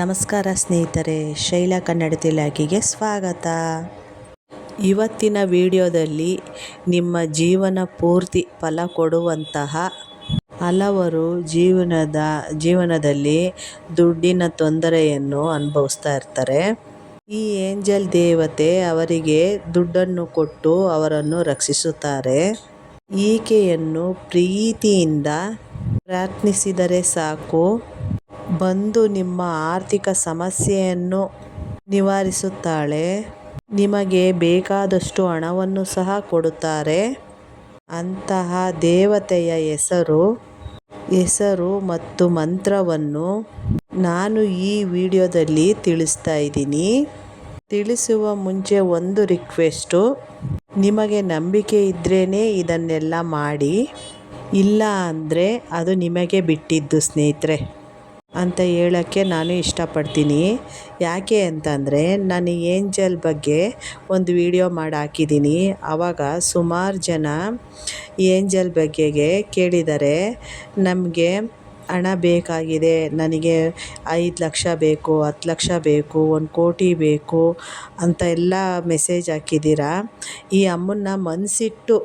ನಮಸ್ಕಾರ ಸ್ನೇಹಿತರೆ, ಶೈಲಾ ಕನ್ನಡತಿ ಲಾಕಿಗೆ ಸ್ವಾಗತ. ಇವತ್ತಿನ ವಿಡಿಯೋದಲ್ಲಿ ನಿಮ್ಮ ಜೀವನ ಪೂರ್ತಿ ಫಲ ಕೊಡುವಂತಹ ಹಲವರು ಜೀವನದ, ಜೀವನದಲ್ಲಿ ದುಡ್ಡಿನ ತೊಂದರೆಯನ್ನು ಅನುಭವಿಸ್ತಾ ಇರ್ತಾರೆ. ಈ ಏಂಜಲ್ ದೇವತೆ ಅವರಿಗೆ ದುಡ್ಡನ್ನು ಕೊಟ್ಟು ಅವರನ್ನು ರಕ್ಷಿಸುತ್ತಾರೆ. ಈಕೆಯನ್ನು ಪ್ರೀತಿಯಿಂದ ಪ್ರಾರ್ಥಿಸಿದರೆ ಸಾಕು. ಬಂದು ನಿಮ್ಮ ಆರ್ಥಿಕ ಸಮಸ್ಯೆಯನ್ನು ನಿವಾರಿಸುತ್ತಾಳೆ. ನಿಮಗೆ ಬೇಕಾದಷ್ಟು ಹಣವನ್ನು ಸಹ ಕೊಡುತ್ತಾರೆ. ಅಂತಹ ದೇವತೆಯ ಹೆಸರು ಹೆಸರು ಮತ್ತು ಮಂತ್ರವನ್ನು ನಾನು ಈ ವಿಡಿಯೋದಲ್ಲಿ ತಿಳಿಸ್ತಾ ಇದ್ದೀನಿ. ತಿಳಿಸುವ ಮುಂಚೆ ಒಂದು ರಿಕ್ವೆಸ್ಟು, ನಿಮಗೆ ನಂಬಿಕೆ ಇದ್ರೇ ಇದನ್ನೆಲ್ಲ ಮಾಡಿ, ಇಲ್ಲ ಅಂದರೆ ಅದು ನಿಮಗೆ ಬಿಟ್ಟಿದ್ದು ಸ್ನೇಹಿತರೆ. ಅಂತ ಹೇಳೋಕ್ಕೆ ನಾನು ಇಷ್ಟಪಡ್ತೀನಿ. ಯಾಕೆ ಅಂತಂದರೆ, ನಾನು ಏಂಜಲ್ ಬಗ್ಗೆ ಒಂದು ವಿಡಿಯೋ ಮಾಡಿ ಹಾಕಿದ್ದೀನಿ. ಆವಾಗ ಸುಮಾರು ಜನ ಏಂಜಲ್ ಬಗ್ಗೆಗೆ ಕೇಳಿದ್ದಾರೆ ನಮಗೆ ಹಣ ಬೇಕಾಗಿದೆ, ನನಗೆ ಐದು ಲಕ್ಷ ಬೇಕು ಹತ್ತು ಲಕ್ಷ ಬೇಕು, ಒಂದು ಕೋಟಿ ಬೇಕು ಅಂತ ಎಲ್ಲ ಮೆಸೇಜ್ ಹಾಕಿದ್ದೀರಾ. ಈ ಅಮ್ಮನ್ನ ಮನಸಿಟ್ಟು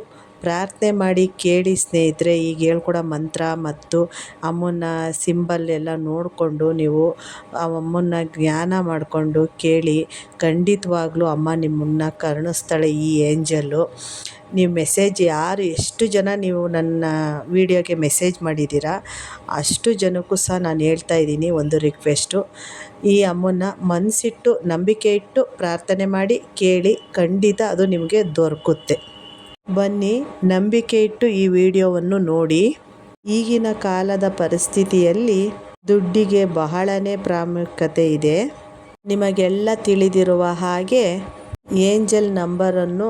ಪ್ರಾರ್ಥನೆ ಮಾಡಿ ಕೇಳಿ ಸ್ನೇಹಿತರೆ, ಈಗ ಹೇಳ್ಕೊಡೋ ಮಂತ್ರ ಮತ್ತು ಅಮ್ಮನ ಸಿಂಬಲ್ ಎಲ್ಲ ನೋಡಿಕೊಂಡು ನೀವು ಆ ಅಮ್ಮನ ಜ್ಞಾನ ಮಾಡಿಕೊಂಡು ಕೇಳಿ, ಖಂಡಿತವಾಗ್ಲೂ ಅಮ್ಮ ನಿಮ್ಮನ್ನು ಕರುಣಿಸ್ತಾಳೆ ಈ ಏಂಜಲ್ಲು ನೀವು ಮೆಸೇಜ್ ಯಾರು ಎಷ್ಟು ಜನ ನೀವು ನನ್ನ ವಿಡಿಯೋಗೆ ಮೆಸೇಜ್ ಮಾಡಿದ್ದೀರಾ, ಅಷ್ಟು ಜನಕ್ಕೂ ಸಹ ನಾನು ಹೇಳ್ತಾ ಇದ್ದೀನಿ ಒಂದು ರಿಕ್ವೆಸ್ಟು ಈ ಅಮ್ಮನ ಮನಸ್ಸಿಟ್ಟು ನಂಬಿಕೆ ಇಟ್ಟು ಪ್ರಾರ್ಥನೆ ಮಾಡಿ ಕೇಳಿ, ಖಂಡಿತ ಅದು ನಿಮಗೆ ದೊರಕುತ್ತೆ. ಬನ್ನಿ, ನಂಬಿಕೆ ಇಟ್ಟು ಈ ವಿಡಿಯೋವನ್ನು ನೋಡಿ. ಈಗಿನ ಕಾಲದ ಪರಿಸ್ಥಿತಿಯಲ್ಲಿ ದುಡ್ಡಿಗೆ ಬಹಳನೇ ಪ್ರಾಮುಖ್ಯತೆ ಇದೆ. ನಿಮಗೆಲ್ಲ ತಿಳಿದಿರುವ ಹಾಗೆ ಏಂಜಲ್ ನಂಬರನ್ನು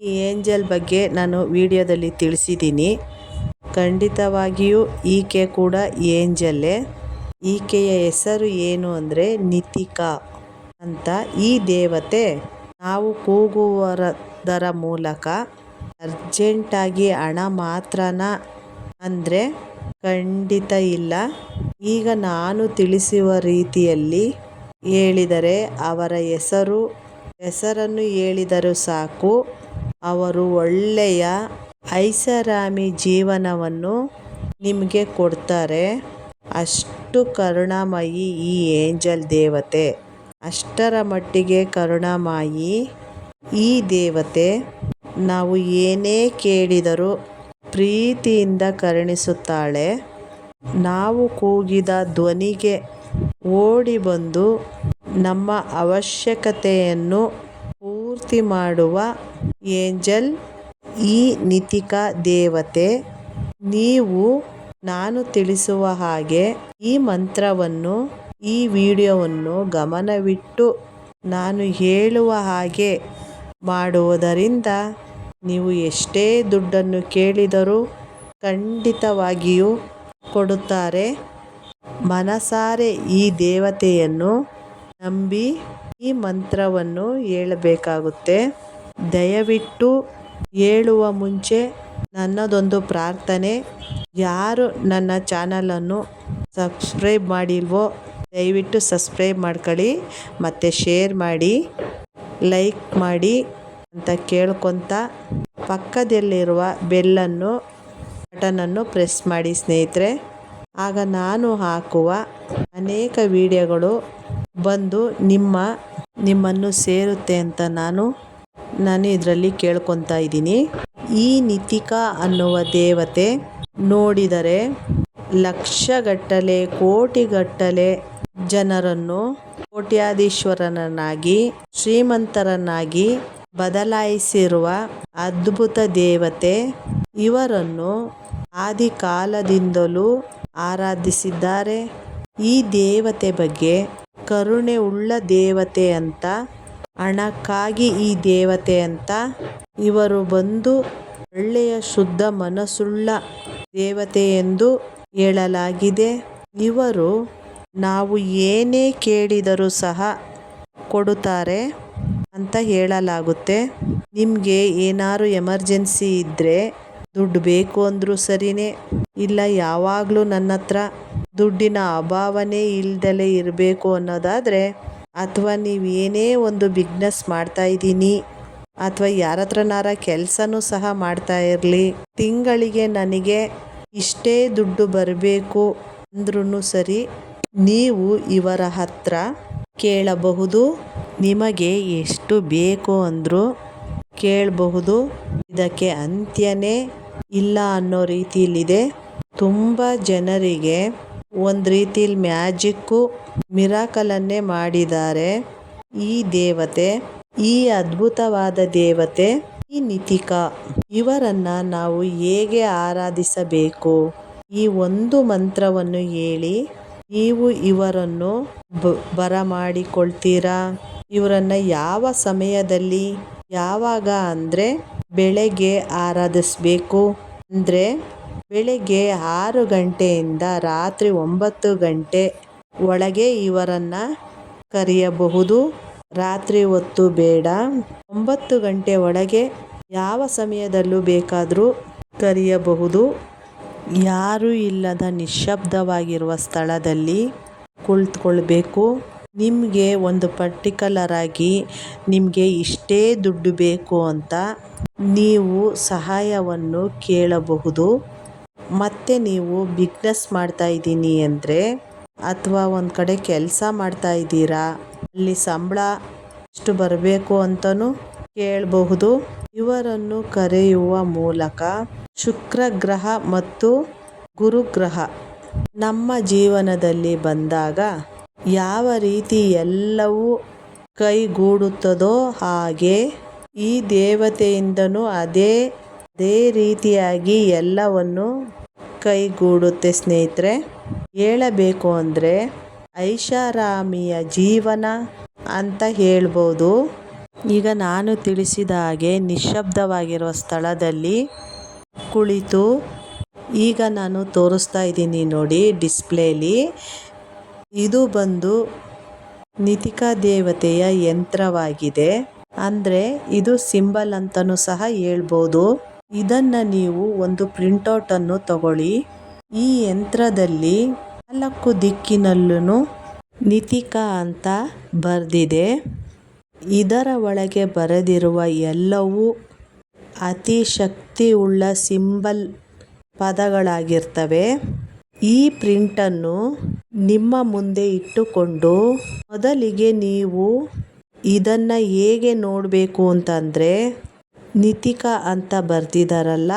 ಈ ಏಂಜಲ್ ಬಗ್ಗೆ ನಾನು ವಿಡಿಯೋದಲ್ಲಿ ತಿಳಿಸಿದ್ದೀನಿ. ಖಂಡಿತವಾಗಿಯೂ ಈಕೆ ಕೂಡ ಏಂಜಲ್ಲೇ. ಈಕೆಯ ಹೆಸರು ಏನು ಅಂದರೆ ನಿತಿಕಾ ಅಂತ ಈ ದೇವತೆ ನಾವು ಕೂಗುವರದರ ಮೂಲಕ ಅರ್ಜೆಂಟಾಗಿ ಹಣ ಮಾತ್ರನ? ಅಂದರೆ ಖಂಡಿತ ಇಲ್ಲ. ಈಗ ನಾನು ತಿಳಿಸುವ ರೀತಿಯಲ್ಲಿ ಹೇಳಿದರೆ ಅವರ ಹೆಸರು, ಹೆಸರನ್ನು ಹೇಳಿದರೂ ಸಾಕು. ಅವರು ಒಳ್ಳೆಯ ಐಷಾರಾಮಿ ಜೀವನವನ್ನು ನಿಮಗೆ ಕೊಡ್ತಾರೆ. ಅಷ್ಟು ಕರುಣಾಮಯಿ ಈ ಏಂಜಲ್ ದೇವತೆ. ಅಷ್ಟರ ಮಟ್ಟಿಗೆ ಕರುಣಾಮಯಿ ಈ ದೇವತೆ. ನಾವು ಏನೇ ಕೇಳಿದರೂ ಪ್ರೀತಿಯಿಂದ ಕರುಣಿಸುತ್ತಾಳೆ. ನಾವು ಕೂಗಿದ ಧ್ವನಿಗೆ ಓಡಿ ಬಂದು ನಮ್ಮ ಅವಶ್ಯಕತೆಯನ್ನು ಪೂರ್ತಿ ಮಾಡುವ ಏಂಜಲ್ ಈ ನಿತಿಕಾ ದೇವತೆ. ನೀವು, ನಾನು ತಿಳಿಸುವ ಹಾಗೆ ಈ ಮಂತ್ರವನ್ನು, ಈ ವಿಡಿಯೋವನ್ನು ಗಮನವಿಟ್ಟು ನಾನು ಹೇಳುವ ಹಾಗೆ ಮಾಡುವುದರಿಂದ ನೀವು ಎಷ್ಟೇ ದುಡ್ಡನ್ನು ಕೇಳಿದರೂ ಖಂಡಿತವಾಗಿಯೂ ಕೊಡುತ್ತಾರೆ. ಮನಸಾರೆ ಈ ದೇವತೆಯನ್ನು ನಂಬಿ ಈ ಮಂತ್ರವನ್ನು ಹೇಳಬೇಕಾಗುತ್ತೆ. ದಯವಿಟ್ಟು ಹೇಳುವ ಮುಂಚೆ ನನ್ನದೊಂದು ಪ್ರಾರ್ಥನೆ. ಯಾರು ನನ್ನ ಚಾನಲನ್ನು ಸಬ್ಸ್ಕ್ರೈಬ್ ಮಾಡಿಲ್ವೋ, ದಯವಿಟ್ಟು ಸಬ್ಸ್ಕ್ರೈಬ್ ಮಾಡ್ಕೊಳ್ಳಿ, ಮತ್ತು ಶೇರ್ ಮಾಡಿ, ಲೈಕ್ ಮಾಡಿ. ಅಂತ ಕೇಳ್ಕೊತ ಪಕ್ಕದಲ್ಲಿರುವ ಬೆಲ್ಲನ್ನು, ಬಟನನ್ನು ಪ್ರೆಸ್ ಮಾಡಿ ಸ್ನೇಹಿತರೆ. ಆಗ ನಾನು ಹಾಕುವ ಅನೇಕ ವಿಡಿಯೋಗಳು ಬಂದು ನಿಮ್ಮ, ನಿಮ್ಮನ್ನು ಸೇರುತ್ತೆ ಅಂತ ನಾನು ನಾನು ಇದರಲ್ಲಿ ಕೇಳ್ಕೊತಾ ಇದ್ದೀನಿ. ಈ ನಿತಿಕಾ ಅನ್ನುವ ದೇವತೆ ನೋಡಿದರೆ ಲಕ್ಷಗಟ್ಟಲೆ, ಕೋಟಿಗಟ್ಟಲೆ ಜನರನ್ನು ಕೋಟ್ಯಾಧೀಶ್ವರನನ್ನಾಗಿ, ಶ್ರೀಮಂತರನ್ನಾಗಿ ಬದಲಾಯಿಸಿರುವ ಅದ್ಭುತ ದೇವತೆ ಇವರನ್ನು ಆದಿಕಾಲದಿಂದಲೂ ಆರಾಧಿಸಿದ್ದಾರೆ. ಈ ದೇವತೆ ಬಗ್ಗೆ ಕರುಣೆ ಉಳ್ಳ ದೇವತೆ ಅಂತ ಹಣಕ್ಕಾಗಿ ಈ ದೇವತೆ ಅಂತ ಇವರು ಬಂದು ಒಳ್ಳೆಯ ಶುದ್ಧ ಮನಸ್ಸುಳ್ಳ ದೇವತೆ ಎಂದು ಹೇಳಲಾಗಿದೆ. ಇವರು ನಾವು ಏನೇ ಕೇಳಿದರೂ ಸಹ ಕೊಡುತ್ತಾರೆ. ಅಂತ ಹೇಳಲಾಗುತ್ತೆ. ನಿಮಗೆ ಏನಾರು ಎಮರ್ಜೆನ್ಸಿ ಇದ್ದರೆ ದುಡ್ಡು ಬೇಕು ಅಂದರೂ ಸರಿಯೇ ಇಲ್ಲ ಯಾವಾಗಲೂ ನನ್ನ ಹತ್ರ ದುಡ್ಡಿನ ಅಭಾವನೇ ಇಲ್ದಲೇ ಇರಬೇಕು ಅನ್ನೋದಾದರೆ, ಅಥವಾ ನೀವು ಏನೇ ಒಂದು ಬಿಗ್ನೆಸ್ ಮಾಡ್ತಾ ಇದ್ದೀನಿ, ಅಥವಾ ಯಾರ ಹತ್ರನಾರ ಕೆಲಸನೂ ಸಹ ಮಾಡ್ತಾ ಇರಲಿ, ತಿಂಗಳಿಗೆ ನನಗೆ ಇಷ್ಟೇ ದುಡ್ಡು ಬರಬೇಕು ಅಂದ್ರೂ ಸರಿ, ನೀವು ಇವರ ಹತ್ರ ಕೇಳಬಹುದು. ನಿಮಗೆ ಎಷ್ಟು ಬೇಕು ಅಂದರೂ ಕೇಳಬಹುದು. ಇದಕ್ಕೆ ಅಂತ್ಯನೇ ಇಲ್ಲ ಅನ್ನೋ ರೀತಿಯಲ್ಲಿದೆ. ತುಂಬ ಜನರಿಗೆ ಒಂದು ರೀತಿಯಲ್ಲಿ ಮ್ಯಾಜಿಕ್ಕು, ಮಿರಾಕಲನ್ನೇ ಮಾಡಿದ್ದಾರೆ. ಈ ದೇವತೆ, ಈ ಅದ್ಭುತವಾದ ದೇವತೆ, ಈ ನಿತಿಕಾ, ಇವರನ್ನು ನಾವು ಹೇಗೆ ಆರಾಧಿಸಬೇಕು? ಈ ಒಂದು ಮಂತ್ರವನ್ನು ಹೇಳಿ, ನೀವು ಇವರನ್ನು ಬರಮಾಡಿಕೊಳ್ತೀರಾ? ಇವರನ್ನು ಯಾವ ಸಮಯದಲ್ಲಿ ಯಾವಾಗ ಅಂದರೆ ಬೆಳಗ್ಗೆ ಆರಾಧಿಸಬೇಕು? ಅಂದರೆ ಬೆಳಗ್ಗೆ ಆರು ಗಂಟೆಯಿಂದ ರಾತ್ರಿ ಒಂಬತ್ತು ಗಂಟೆ ಒಳಗೆ ಇವರನ್ನು ಕರೆಯಬಹುದು. ರಾತ್ರಿ ಹೊತ್ತು ಬೇಡ. ಒಂಬತ್ತು ಗಂಟೆ ಒಳಗೆ ಯಾವ ಸಮಯದಲ್ಲೂ ಬೇಕಾದರೂ ಕರೆಯಬಹುದು. ಯಾರೂ ಇಲ್ಲದ ನಿಶ್ಶಬ್ದವಾಗಿರುವ ಸ್ಥಳದಲ್ಲಿ ಕುಳಿತುಕೊಳ್ಬೇಕು. ನಿಮಗೆ ಒಂದು ಪರ್ಟಿಕ್ಯುಲರ್ ಆಗಿ ನಿಮಗೆ ಇಷ್ಟೇ ದುಡ್ಡು ಬೇಕು ಅಂತ ನೀವು ಸಹಾಯವನ್ನು ಕೇಳಬಹುದು. ಮತ್ತು ನೀವು ಬಿಗ್ನೆಸ್ ಮಾಡ್ತಾ ಇದ್ದೀನಿ ಅಂದರೆ ಅಥವಾ ಒಂದು ಕಡೆ ಕೆಲಸ ಮಾಡ್ತಾ ಇದ್ದೀರಾ, ಅಲ್ಲಿ ಸಂಬಳ ಎಷ್ಟು ಬರಬೇಕು ಅಂತಲೂ ಕೇಳಬಹುದು. ಇವರನ್ನು ಕರೆಯುವ ಮೂಲಕ ಶುಕ್ರ ಗ್ರಹ ಮತ್ತು ಗುರುಗ್ರಹ ನಮ್ಮ ಜೀವನದಲ್ಲಿ ಬಂದಾಗ ಯಾವ ರೀತಿ ಎಲ್ಲವೂ ಕೈಗೂಡುತ್ತದೋ ಹಾಗೆ ಈ ದೇವತೆಯಿಂದನೂ ಅದೇ ಅದೇ ರೀತಿಯಾಗಿ ಎಲ್ಲವನ್ನು ಕೈಗೂಡುತ್ತೆ ಸ್ನೇಹಿತರೆ. ಹೇಳಬೇಕು ಅಂದರೆ ಐಷಾರಾಮಿಯ ಜೀವನ ಅಂತ ಹೇಳ್ಬೋದು. ಈಗ ನಾನು ತಿಳಿಸಿದ ಹಾಗೆ ನಿಶ್ಶಬ್ದವಾಗಿರುವ ಸ್ಥಳದಲ್ಲಿ ಕುಳಿತು ಈಗ ನಾನು ತೋರಿಸ್ತಾ ಇದ್ದೀನಿ ನೋಡಿ ಡಿಸ್ಪ್ಲೇಲಿ. ಇದು ಬಂದು ನಿತಿಕಾ ದೇವತೆಯ ಯಂತ್ರವಾಗಿದೆ. ಅಂದ್ರೆ ಇದು ಸಿಂಬಲ್ ಅಂತಾನು ಸಹ ಹೇಳ್ಬೋದು. ಇದನ್ನ ನೀವು ಒಂದು ಪ್ರಿಂಟೌಟನ್ನು ತಗೊಳ್ಳಿ. ಈ ಯಂತ್ರದಲ್ಲಿ ನಾಲ್ಕು ದಿಕ್ಕಿನಲ್ಲೂ ನಿತಿಕಾ ಅಂತ ಬರೆದಿದೆ. ಇದರ ಒಳಗೆ ಬರೆದಿರುವ ಎಲ್ಲವೂ ಅತಿ ಶಕ್ತಿ ಉಳ್ಳ ಸಿಂಬಲ್ ಪದಗಳಾಗಿರ್ತವೆ. ಈ ಪ್ರಿಂಟನ್ನು ನಿಮ್ಮ ಮುಂದೆ ಇಟ್ಟುಕೊಂಡು ಮೊದಲಿಗೆ ನೀವು ಇದನ್ನು ಹೇಗೆ ನೋಡಬೇಕು ಅಂತಂದರೆ ನಿತಿಕಾ ಅಂತ ಬರ್ದಿದ್ದಾರಲ್ಲ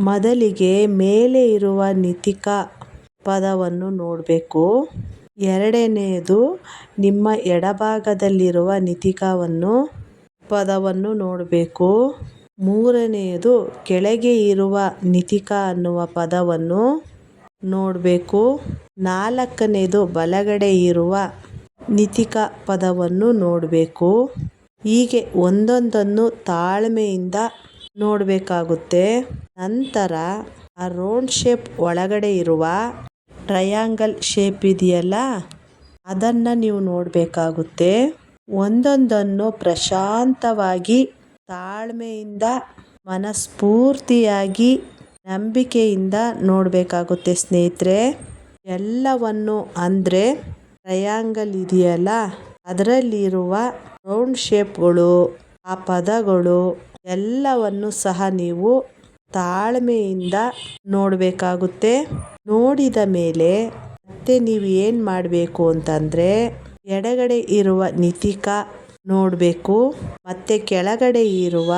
ಮೊದಲಿಗೆ ಮೇಲೆ ಇರುವ ನಿತಿಕಾ ಪದವನ್ನು ನೋಡಬೇಕು. ಎರಡನೆಯದು ನಿಮ್ಮ ಎಡಭಾಗದಲ್ಲಿರುವ ನಿತಿಕಾವನ್ನು ಪದವನ್ನು ನೋಡಬೇಕು. ಮೂರನೆಯದು ಕೆಳಗೆ ಇರುವ ನಿತಿಕಾ ಅನ್ನುವ ಪದವನ್ನು ನೋಡಬೇಕು. ನಾಲ್ಕನೇದು ಬಲಗಡೆ ಇರುವ ನಿತಿಕ ಪದವನ್ನು ನೋಡಬೇಕು. ಹೀಗೆ ಒಂದೊಂದನ್ನು ತಾಳ್ಮೆಯಿಂದ ನೋಡಬೇಕಾಗುತ್ತೆ. ನಂತರ ಆ ರೌಂಡ್ ಶೇಪ್ ಒಳಗಡೆ ಇರುವ ಟ್ರಯಾಂಗಲ್ ಶೇಪ್ ಇದೆಯಲ್ಲ, ಅದನ್ನು ನೀವು ನೋಡಬೇಕಾಗುತ್ತೆ. ಒಂದೊಂದನ್ನು ಪ್ರಶಾಂತವಾಗಿ ತಾಳ್ಮೆಯಿಂದ ಮನಸ್ಫೂರ್ತಿಯಾಗಿ ನಂಬಿಕೆಯಿಂದ ನೋಡಬೇಕಾಗುತ್ತೆ ಸ್ನೇಹಿತರೆ. ಎಲ್ಲವನ್ನು ಅಂದರೆ ಟ್ರಯಾಂಗಲ್ ಇದೆಯಲ್ಲ ಅದರಲ್ಲಿರುವ ರೌಂಡ್ ಶೇಪ್ಗಳು ಆ ಪದಗಳು ಎಲ್ಲವನ್ನು ಸಹ ನೀವು ತಾಳ್ಮೆಯಿಂದ ನೋಡಬೇಕಾಗುತ್ತೆ. ನೋಡಿದ ಮೇಲೆ ಮತ್ತೆ ನೀವು ಏನು ಮಾಡಬೇಕು ಅಂತಂದರೆ ಎಡಗಡೆ ಇರುವ ನಿತಿಕಾ ನೋಡಬೇಕು. ಮತ್ತು ಕೆಳಗಡೆ ಇರುವ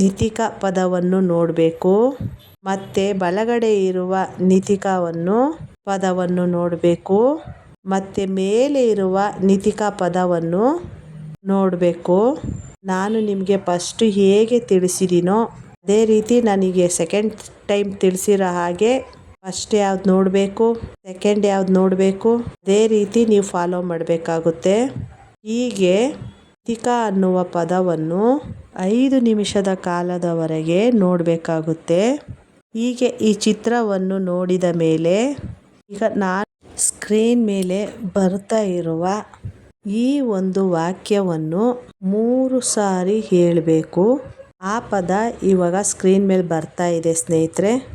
ನಿತಿಕ ಪದವನ್ನು ನೋಡಬೇಕು. ಮತ್ತು ಬಲಗಡೆ ಇರುವ ನಿತಿಕವನ್ನು, ಪದವನ್ನು ನೋಡಬೇಕು. ಮತ್ತು ಮೇಲೆ ಇರುವ ನಿತಿಕ ಪದವನ್ನು ನೋಡಬೇಕು. ನಾನು ನಿಮಗೆ ಫಸ್ಟು ಹೇಗೆ ತಿಳಿಸಿದೀನೋ ಅದೇ ರೀತಿ ನನಗೆ ಸೆಕೆಂಡ್ ಟೈಮ್ ತಿಳಿಸಿರೋ ಹಾಗೆ ಫಸ್ಟ್ ಯಾವ್ದು ನೋಡಬೇಕು ಸೆಕೆಂಡ್ ಯಾವ್ದು ನೋಡಬೇಕು, ಅದೇ ರೀತಿ ನೀವು ಫಾಲೋ ಮಾಡಬೇಕಾಗುತ್ತೆ. ಹೀಗೆ ಅಧಿಕ ಅನ್ನುವ ಪದವನ್ನು ಐದು ನಿಮಿಷದ ಕಾಲದವರೆಗೆ ನೋಡಬೇಕಾಗುತ್ತೆ. ಹೀಗೆ ಈ ಚಿತ್ರವನ್ನು ನೋಡಿದ ಮೇಲೆ ಈಗ ನಾನು ಸ್ಕ್ರೀನ್ ಮೇಲೆ ಬರ್ತಾ ಇರುವ ಈ ಒಂದು ವಾಕ್ಯವನ್ನು ಮೂರು ಸಾರಿ ಹೇಳಬೇಕು. ಆ ಪದ ಇವಾಗ ಸ್ಕ್ರೀನ್ ಮೇಲೆ ಬರ್ತಾ ಇದೆ ಸ್ನೇಹಿತರೆ.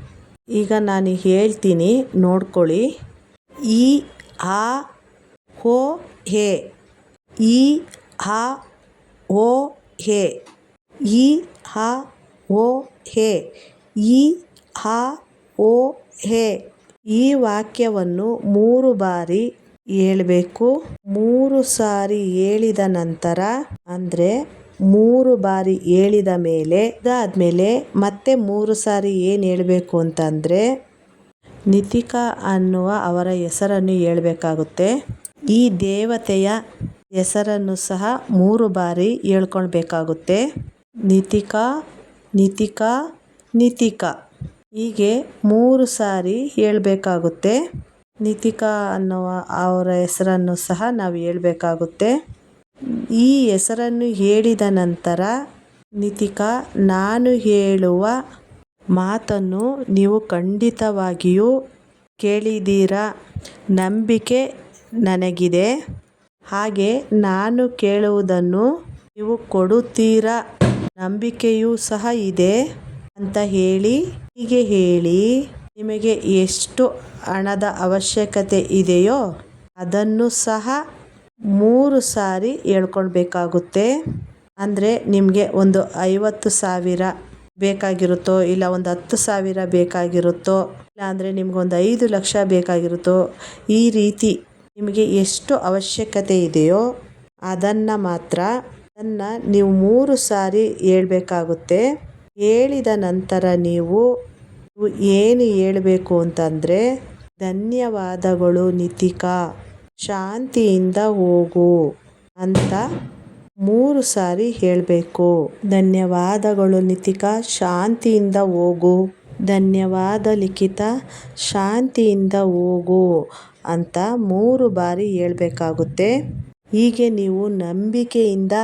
ಈಗ ನಾನು ಹೇಳ್ತೀನಿ, ನೋಡ್ಕೊಳ್ಳಿ. ಈ, ಆ, ಹೋ, ಹೇ. ಈ ಆ ಓ ಹೇ, ಈ ಆ ಓ ಹೇ, ಈ ಆ ಓ ಹೇ ಈ ವಾಕ್ಯವನ್ನು ಮೂರು ಬಾರಿ ಹೇಳಬೇಕು. ಮೂರು ಸಾರಿ ಹೇಳಿದ ನಂತರ, ಅಂದರೆ ಮೂರು ಬಾರಿ ಹೇಳಿದ ಮೇಲೆ ಅದಾದಮೇಲೆ ಮತ್ತೆ ಮೂರು ಸಾರಿ ಏನು ಹೇಳಬೇಕು ಅಂತಂದರೆ, ನಿತಿಕಾ ಅನ್ನುವ ಅವರ ಹೆಸರನ್ನು ಹೇಳಬೇಕಾಗುತ್ತೆ. ಈ ದೇವತೆಯ ಹೆಸರನ್ನು ಸಹ ಮೂರು ಬಾರಿ ಹೇಳ್ಕೊಳ್ಬೇಕಾಗುತ್ತೆ. ನಿತಿಕಾ ನಿತಿಕಾ ನಿತಿಕಾ. ಹೀಗೆ ಮೂರು ಸಾರಿ ಹೇಳಬೇಕಾಗುತ್ತೆ. ನಿತಿಕಾ ಅನ್ನುವ ಅವರ ಹೆಸರನ್ನು ಸಹ ನಾವು ಹೇಳಬೇಕಾಗುತ್ತೆ. ಈ ಹೆಸರನ್ನು ಹೇಳಿದ ನಂತರ ನಿತಿಕಾ, ನಾನು ಹೇಳುವ ಮಾತನ್ನು ನೀವು ಖಂಡಿತವಾಗಿಯೂ ಕೇಳಿದ್ದೀರಾ? ನಂಬಿಕೆ ನನಗಿದೆ. ಹಾಗೆ ನಾನು ಕೇಳುವುದನ್ನು ನೀವು ಕೊಡುತ್ತೀರಾ? ನಂಬಿಕೆಯೂ ಸಹ ಇದೆ ಅಂತ ಹೇಳಿ, ಹೀಗೆ ಹೇಳಿ, ನಿಮಗೆ ಎಷ್ಟು ಹಣದ ಅವಶ್ಯಕತೆ ಇದೆಯೋ ಅದನ್ನು ಸಹ ಮೂರು ಸಾರಿ ಹೇಳ್ಕೊಳ್ಬೇಕಾಗುತ್ತೆ. ಅಂದರೆ ನಿಮಗೆ ಒಂದು ಐವತ್ತು ಸಾವಿರ ಬೇಕಾಗಿರುತ್ತೋ, ಇಲ್ಲ ಒಂದು ಹತ್ತು ಸಾವಿರ ಬೇಕಾಗಿರುತ್ತೋ, ಇಲ್ಲ ಅಂದರೆ ನಿಮಗೊಂದು ಐದು ಲಕ್ಷ ಬೇಕಾಗಿರುತ್ತೋ, ಈ ರೀತಿ ನಿಮಗೆ ಎಷ್ಟು ಅವಶ್ಯಕತೆ ಇದೆಯೋ ಅದನ್ನು ಮಾತ್ರ ಅದನ್ನು ನೀವು ಮೂರು ಸಾರಿ ಹೇಳಬೇಕಾಗುತ್ತೆ. ಹೇಳಿದ ನಂತರ ನೀವು ಏನು ಹೇಳಬೇಕು ಅಂತಂದರೆ, ಧನ್ಯವಾದಗಳು ನಿತಿಕಾ, ಶಾಂತಿಯಿಂದ ಹೋಗು ಅಂತ ಮೂರು ಸಾರಿ ಹೇಳಬೇಕು. ಧನ್ಯವಾದಗಳು ನಿತಿಕಾ, ಶಾಂತಿಯಿಂದ ಹೋಗು. ಧನ್ಯವಾದ ಲಿಖಿತ, ಶಾಂತಿಯಿಂದ ಹೋಗು. ಅಂತ ಮೂರು ಬಾರಿ ಹೇಳಬೇಕಾಗುತ್ತೆ. ಹೀಗೆ ನೀವು ನಂಬಿಕೆಯಿಂದ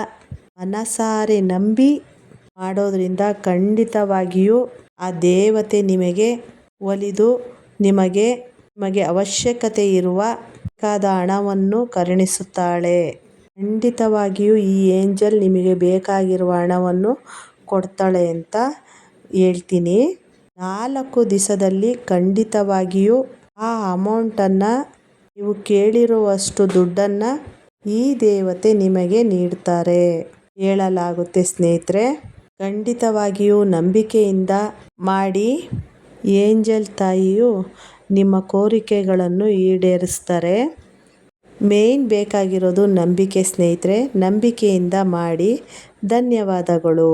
ಮನಸಾರೆ ನಂಬಿ ಮಾಡೋದರಿಂದ ಖಂಡಿತವಾಗಿಯೂ ಆ ದೇವತೆ ನಿಮಗೆ ಒಲಿದು ನಿಮಗೆ ನಿಮಗೆ ಅವಶ್ಯಕತೆ ಇರುವ ಬೇಕಾದ ಹಣವನ್ನು ಕರುಣಿಸುತ್ತಾಳೆ. ಖಂಡಿತವಾಗಿಯೂ ಈ ಏಂಜಲ್ ನಿಮಗೆ ಬೇಕಾಗಿರುವ ಹಣವನ್ನು ಕೊಡ್ತಾಳೆ ಅಂತ ಹೇಳ್ತೀನಿ. ನಾಲ್ಕು ದಿವಸದಲ್ಲಿ ಖಂಡಿತವಾಗಿಯೂ ಆ ಅಮೌಂಟನ್ನು ನೀವು ಕೇಳಿರುವಷ್ಟು ದುಡ್ಡನ್ನು ಈ ದೇವತೆ ನಿಮಗೆ ನೀಡ್ತಾರೆ. ಹೇಳಲಾಗುತ್ತೆ ಸ್ನೇಹಿತರೆ, ಖಂಡಿತವಾಗಿಯೂ ನಂಬಿಕೆಯಿಂದ ಮಾಡಿ ಏಂಜಲ್ ತಾಯಿಯು ನಿಮ್ಮ ಕೋರಿಕೆಗಳನ್ನು ಈಡೇರಿಸ್ತಾರೆ. ಮೇಯ್ನ್ ಬೇಕಾಗಿರೋದು ನಂಬಿಕೆ ಸ್ನೇಹಿತರೆ, ನಂಬಿಕೆಯಿಂದ ಮಾಡಿ ಧನ್ಯವಾದಗಳು.